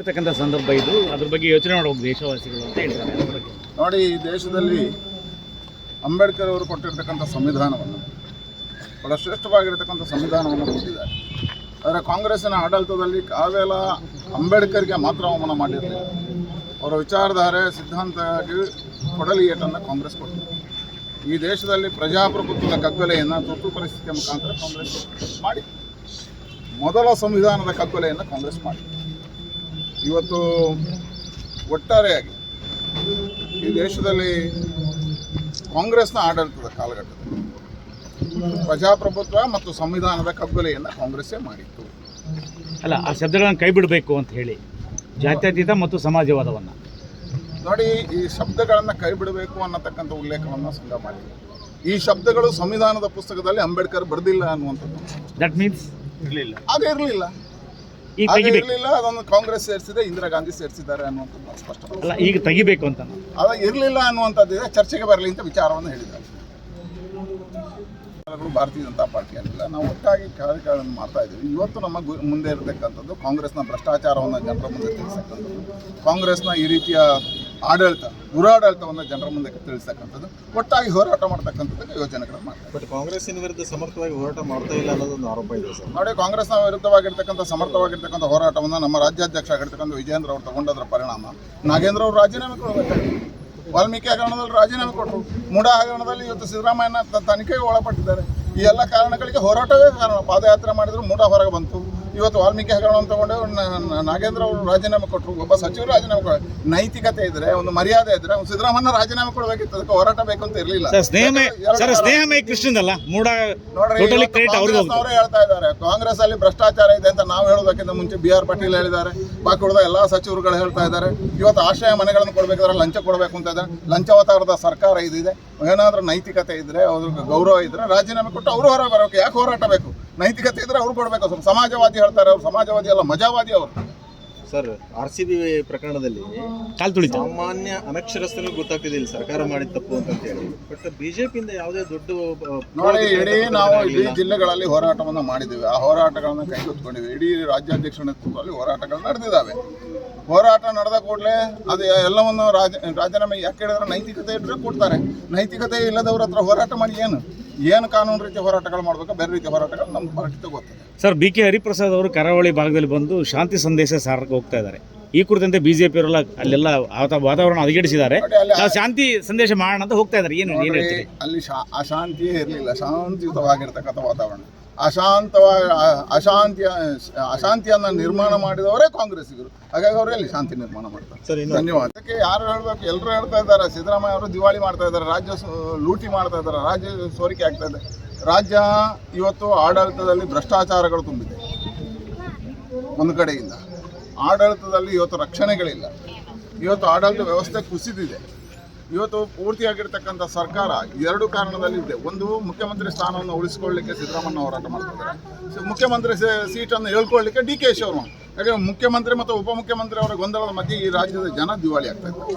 ಇರ್ತಕ್ಕಂಥ ಸಂದರ್ಭ ಇದು. ಅದ್ರ ಬಗ್ಗೆ ಯೋಚನೆ ಮಾಡಬೇಕು ದೇಶವಾಸಿಗಳು ಅಂತ ಹೇಳ್ತಾರೆ. ನೋಡಿ, ಈ ದೇಶದಲ್ಲಿ ಅಂಬೇಡ್ಕರ್ ಅವರು ಕೊಟ್ಟಿರ್ತಕ್ಕಂಥ ಸಂವಿಧಾನವನ್ನು, ಬಹಳ ಶ್ರೇಷ್ಠವಾಗಿರ್ತಕ್ಕಂಥ ಸಂವಿಧಾನವನ್ನು ಕೊಟ್ಟಿದ್ದಾರೆ. ಆದರೆ ಕಾಂಗ್ರೆಸ್ಸಿನ ಆಡಳಿತದಲ್ಲಿ ಕಾವೆಲ್ಲ ಅಂಬೇಡ್ಕರ್ಗೆ ಮಾತ್ರ ಅವಮಾನ ಮಾಡಿರಲಿಲ್ಲ. ಅವರ ವಿಚಾರಧಾರೆ, ಸಿದ್ಧಾಂತಕ್ಕೆ ಕೊಡಲಿ ಏಟನ್ನು ಕಾಂಗ್ರೆಸ್ ಕೊಟ್ಟಿದೆ. ಈ ದೇಶದಲ್ಲಿ ಪ್ರಜಾಪ್ರಭುತ್ವದ ಕಗ್ಗೊಲೆಯನ್ನು ತುರ್ತು ಪರಿಸ್ಥಿತಿಯ ಮುಖಾಂತರ ಕಾಂಗ್ರೆಸ್ ಮಾಡಿ ಮೊದಲ ಸಂವಿಧಾನದ ಕಗ್ಗೊಲೆಯನ್ನು ಕಾಂಗ್ರೆಸ್ ಮಾಡಿ ಇವತ್ತು ಒಟ್ಟಾರೆಯಾಗಿ ಈ ದೇಶದಲ್ಲಿ ಕಾಂಗ್ರೆಸ್ನ ಆಡಳಿತದ ಕಾಲಘಟ್ಟದಲ್ಲಿ ಪ್ರಜಾಪ್ರಭುತ್ವ ಮತ್ತು ಸಂವಿಧಾನದ ಕಗ್ಗೊಲೆಯನ್ನು ಕಾಂಗ್ರೆಸ್ಸೇ ಮಾಡಿತ್ತು. ಅಲ್ಲ ಆ ಶಬ್ದಗಳನ್ನು ಕೈ ಬಿಡಬೇಕು ಅಂತ ಹೇಳಿ ಜಾತ್ಯತೀತ ಮತ್ತು ಸಮಾಜವಾದವನ್ನು. ನೋಡಿ ಈ ಶಬ್ದಗಳನ್ನು ಕೈ ಬಿಡಬೇಕು ಅನ್ನತಕ್ಕಂಥ ಉಲ್ಲೇಖವನ್ನು ಸಂಘ ಮಾಡಿದೆ. ಈ ಶಬ್ದಗಳು ಸಂವಿಧಾನದ ಪುಸ್ತಕದಲ್ಲಿ ಅಂಬೇಡ್ಕರ್ ಬರೆದಿಲ್ಲ ಅನ್ನುವಂಥದ್ದು. ದಟ್ ಮೀನ್ಸ್ ಇರಲಿಲ್ಲ. ಅದು ಇರಲಿಲ್ಲ. ಈಗ ತೆಗಿಬೇಕು ಇರಲಿಲ್ಲ ಅದನ್ನು ಕಾಂಗ್ರೆಸ್ ಸೇರಿಸಿದೆ ಇಂದಿರಾ ಗಾಂಧಿ ಸೇರಿಸಿದ್ದಾರೆ ಅನ್ನುವಂಥದ್ದು ಸ್ಪಷ್ಟ ಅಲ್ಲ ಈಗ ತೆಗಿಬೇಕು ಅಂತ. ಅಲ್ಲ ಅದು ಇರಲಿಲ್ಲ ಅನ್ನುವಂಥದ್ದಿದೆ ಚರ್ಚೆಗೆ ಬರಲಿ ಅಂತ ವಿಚಾರವನ್ನು ಹೇಳಿದ್ದಾರೆ. ಭಾರತೀಯ ಜನತಾ ಪಾರ್ಟಿ ಅಲ್ಲಿಲ್ಲ ನಾವು ಒಟ್ಟಾಗಿ ಕಾರ್ಯಗಳನ್ನು ಮಾಡ್ತಾ ಇದ್ದೀವಿ. ಇವತ್ತು ನಮ್ಮ ಗು- ಮುಂದೆ ಇರತಕ್ಕಂಥದ್ದು ಕಾಂಗ್ರೆಸ್ನ ಭ್ರಷ್ಟಾಚಾರವನ್ನು ಜನರ ಮುಂದೆ ತಿಳಿಸ್ತಕ್ಕಂಥದ್ದು ಕಾಂಗ್ರೆಸ್ನ ಈ ರೀತಿಯ ಆಡಳಿತ ದುರಾಡಳಿತವನ್ನು ಜನರ ಮುಂದೆ ತಿಳಿಸ್ತಕ್ಕಂಥದ್ದು ಒಟ್ಟಾಗಿ ಹೋರಾಟ ಮಾಡ್ತಕ್ಕಂಥದ್ದು ಯೋಜನೆಗಳನ್ನು ಮಾಡ್ತಾರೆ. ಬಟ್ ಕಾಂಗ್ರೆಸ್ಸಿನ ವಿರುದ್ಧ ಸಮರ್ಥವಾಗಿ ಹೋರಾಟ ಮಾಡ್ತಾ ಇಲ್ಲ ಅನ್ನೋದೊಂದು ಆರೋಪ ಇದೆ ಸರ್. ನೋಡಿ ಕಾಂಗ್ರೆಸ್ನ ವಿರುದ್ಧವಾಗಿರ್ತಕ್ಕಂಥ ಸಮರ್ಥವಾಗಿರ್ತಕ್ಕಂಥ ಹೋರಾಟವನ್ನು ನಮ್ಮ ರಾಜ್ಯಾಧ್ಯಕ್ಷ ಆಗಿರ್ತಕ್ಕಂಥ ವಿಜೇಂದ್ರ ಅವರು ತಗೊಂಡದ್ರ ಪರಿಣಾಮ ನಾಗೇಂದ್ರ ಅವರು ರಾಜೀನಾಮೆ ಕೊಡಬೇಕಾಗಿದೆ ವಾಲ್ಮೀಕಿ ಹಗರಣದಲ್ಲಿ ರಾಜೀನಾಮೆ ಕೊಟ್ಟರು ಮೂಡ ಹಗರಣದಲ್ಲಿ ಇವತ್ತು ಸಿದ್ದರಾಮಯ್ಯನ ತನಿಖೆಗೆ ಒಳಪಟ್ಟಿದ್ದಾರೆ. ಈ ಎಲ್ಲ ಕಾರಣಗಳಿಗೆ ಹೋರಾಟವೇ ಕಾರಣ. ಪಾದಯಾತ್ರೆ ಮಾಡಿದ್ರು ಮೂಡ ಹೊರಗೆ ಬಂತು. ಇವತ್ತು ವಾಲ್ಮೀಕಿ ಹಗರಣವನ್ನು ತಗೊಂಡು ನಾಗೇಂದ್ರ ಅವರು ರಾಜೀನಾಮೆ ಕೊಟ್ಟರು ಒಬ್ಬ ಸಚಿವರು ರಾಜೀನಾಮೆ ಕೊಡ ನೈತಿಕತೆ ಇದ್ರೆ ಒಂದು ಮರ್ಯಾದೆ ಇದ್ರೆ ಒಂದು ಸಿದ್ದರಾಮಯ್ಯ ರಾಜೀನಾಮೆ ಕೊಡಬೇಕಿತ್ತು. ಅದಕ್ಕೆ ಹೋರಾಟ ಬೇಕು ಅಂತ ಇರಲಿಲ್ಲ. ನೋಡ್ರಿ ಹೇಳ್ತಾ ಇದ್ದಾರೆ. ಕಾಂಗ್ರೆಸ್ ಅಲ್ಲಿ ಭ್ರಷ್ಟಾಚಾರ ಇದೆ ಅಂತ ನಾವು ಹೇಳೋದಕ್ಕಿಂತ ಮುಂಚೆ ಬಿ ಆರ್ ಪಾಟೀಲ್ ಹೇಳಿದ್ದಾರೆ. ಬಾಕಿ ಉಳಿದ ಎಲ್ಲಾ ಸಚಿವರುಗಳು ಹೇಳ್ತಾ ಇದ್ದಾರೆ. ಇವತ್ತು ಆಶ್ರಯ ಮನೆಗಳನ್ನು ಕೊಡಬೇಕಾದ್ರೆ ಲಂಚ ಕೊಡಬೇಕು ಅಂತ ಇದ್ದಾರೆ. ಲಂಚಾವತಾರದ ಸರ್ಕಾರ ಇದಿದೆ. ಏನಾದ್ರೂ ನೈತಿಕತೆ ಇದ್ರೆ ಅವ್ರಿಗೆ ಗೌರವ ಇದ್ರೆ ರಾಜೀನಾಮೆ ಕೊಟ್ಟು ಅವರು ಹೊರ ಬರಬೇಕು ಯಾಕೆ ಹೋರಾಟ ಬೇಕು? ನೈತಿಕತೆ ಇದ್ರೆ ಅವ್ರು ಕೊಡಬೇಕು. ಸ್ವಲ್ಪ ಸಮಾಜವಾದಿ ಹೇಳ್ತಾರೆ ಅವ್ರು. ಸಮಾಜವಾದಿ ಅಲ್ಲ ಮಜಾವಾದಿ ಅವರು. ಸರ್ ಆರ್ ಸಿ ಬಿ ಪ್ರಕರಣದಲ್ಲಿ ಕಾಲ್ ತುಳಿತು. ಸಾಮಾನ್ಯ ಅನಕ್ಷರಸ್ಥರಿಗೆ ಗೊತ್ತಾಗ್ತಿದಿಲ್ಲ ಸರ್ಕಾರ ಮಾಡಿದ ತಪ್ಪು ಅಂತ ಹೇಳಿ. ಬಟ್ ಬಿಜೆಪಿಯಿಂದ ಯಾವುದೇ ದೊಡ್ಡ ನೋಡಿ ಇಡೀ ನಾವು ಇಡೀ ಜಿಲ್ಲೆಗಳಲ್ಲಿ ಹೋರಾಟವನ್ನು ಮಾಡಿದ್ದೇವೆ. ಆ ಹೋರಾಟಗಳನ್ನು ಕೈಗೆತ್ತಿಕೊಂಡಿವೆ ಇಡೀ ರಾಜ್ಯಾಧ್ಯಕ್ಷ ನೇತೃತ್ವದಲ್ಲಿ ಹೋರಾಟಗಳು ನಡೆದಿದ್ದಾವೆ. ಹೋರಾಟ ನಡೆದ ಕೂಡಲೇ ಅದು ಎಲ್ಲವನ್ನು ರಾಜ ರಾಜೀನಾಮೆ ಯಾಕೆ ಹೇಳಿದ್ರೆ ನೈತಿಕತೆ ಇಟ್ಟರೆ ಕೊಡ್ತಾರೆ. ನೈತಿಕತೆ ಇಲ್ಲದವ್ರ ಹತ್ರ ಹೋರಾಟ ಮಾಡಿ ಏನು? ಏನು ಕಾನೂನು ರೀತಿ ಹೋರಾಟಗಳು ಮಾಡಬೇಕು, ಬೇರೆ ರೀತಿ ಹೋರಾಟಗಳು ನಮ್ಮ ಪಾರ್ಟಿ ಗೊತ್ತಿದೆ. ಸರ್, ಬಿ ಕೆ ಹರಿಪ್ರಸಾದ್ ಅವರು ಕರಾವಳಿ ಭಾಗದಲ್ಲಿ ಬಂದು ಶಾಂತಿ ಸಂದೇಶ ಸಾರಕ್ಕೆ ಹೋಗ್ತಾ ಇದ್ದಾರೆ. ಈ ಕುರಿತಂತೆ ಬಿಜೆಪಿ ಅವರೆಲ್ಲ ಅಲ್ಲೆಲ್ಲ ಆತ ವಾತಾವರಣ ಹದಗೆಡಿಸಿದ್ದಾರೆ. ನಾವು ಶಾಂತಿ ಸಂದೇಶ ಮಾಡೋಣ ಅಂತ ಹೋಗ್ತಾ ಇದ್ದಾರೆ. ಏನು ಏನು ಹೇಳ್ತೀರಿ? ಅಲ್ಲಿ ಶಾ ಅಶಾಂತಿಯೇ ಇರಲಿಲ್ಲ. ಶಾಂತಿಯುತವಾಗಿರ್ತಕ್ಕಂಥ ವಾತಾವರಣ. ಅಶಾಂತವಾಗಿ ಅಶಾಂತಿಯ ಅಶಾಂತಿಯನ್ನು ನಿರ್ಮಾಣ ಮಾಡಿದವರೇ ಕಾಂಗ್ರೆಸ್ಸಿಗರು. ಹಾಗಾಗಿ ಅವರು ಎಲ್ಲಿ ಶಾಂತಿ ನಿರ್ಮಾಣ ಮಾಡ್ತಾರೆ? ಸರ್ ಧನ್ಯವಾದ. ಅದಕ್ಕೆ ಯಾರು ಹೇಳಬೇಕು? ಎಲ್ಲರೂ ಹೇಳ್ತಾ ಇದ್ದಾರೆ. ಸಿದ್ದರಾಮಯ್ಯ ಅವರು ದಿವಾಳಿ ಮಾಡ್ತಾ ಇದ್ದಾರೆ. ರಾಜ್ಯ ಲೂಟಿ ಮಾಡ್ತಾ ಇದ್ದಾರೆ. ರಾಜ್ಯ ಸೋರಿಕೆ ಆಗ್ತಾ ಇದೆ. ರಾಜ್ಯ ಇವತ್ತು ಆಡಳಿತದಲ್ಲಿ ಭ್ರಷ್ಟಾಚಾರಗಳು ತುಂಬಿದೆ. ಒಂದು ಕಡೆಯಿಂದ. ಆಡಳಿತದಲ್ಲಿ ಇವತ್ತು ರಕ್ಷಣೆಗಳಿಲ್ಲ. ಇವತ್ತು ಆಡಳಿತ ವ್ಯವಸ್ಥೆ ಕುಸಿದಿದೆ. ಇವತ್ತು ಪೂರ್ತಿಯಾಗಿರ್ತಕ್ಕಂಥ ಸರ್ಕಾರ ಎರಡು ಕಾರಣದಲ್ಲಿ ಇದೆ. ಒಂದು, ಮುಖ್ಯಮಂತ್ರಿ ಸ್ಥಾನವನ್ನು ಉಳಿಸಿಕೊಳ್ಳಲಿಕ್ಕೆ ಸಿದ್ದರಾಮಯ್ಯ ಹೋರಾಟ ಮಾಡ್ತಿದ್ದಾರೆ. ಮುಖ್ಯಮಂತ್ರಿ ಸೀಟನ್ನು ಹೇಳ್ಕೊಳ್ಳಿಕ್ಕೆ ಡಿ ಕೆ ಶಿವರಾಮ್. ಯಾಕಂದರೆ ಮುಖ್ಯಮಂತ್ರಿ ಮತ್ತು ಉಪಮುಖ್ಯಮಂತ್ರಿ ಅವರ ಗೊಂದಲದ ಮಧ್ಯೆ ಈ ರಾಜ್ಯದ ಜನ ದಿವಾಳಿ ಆಗ್ತಾ ಇದ್ದಾರೆ.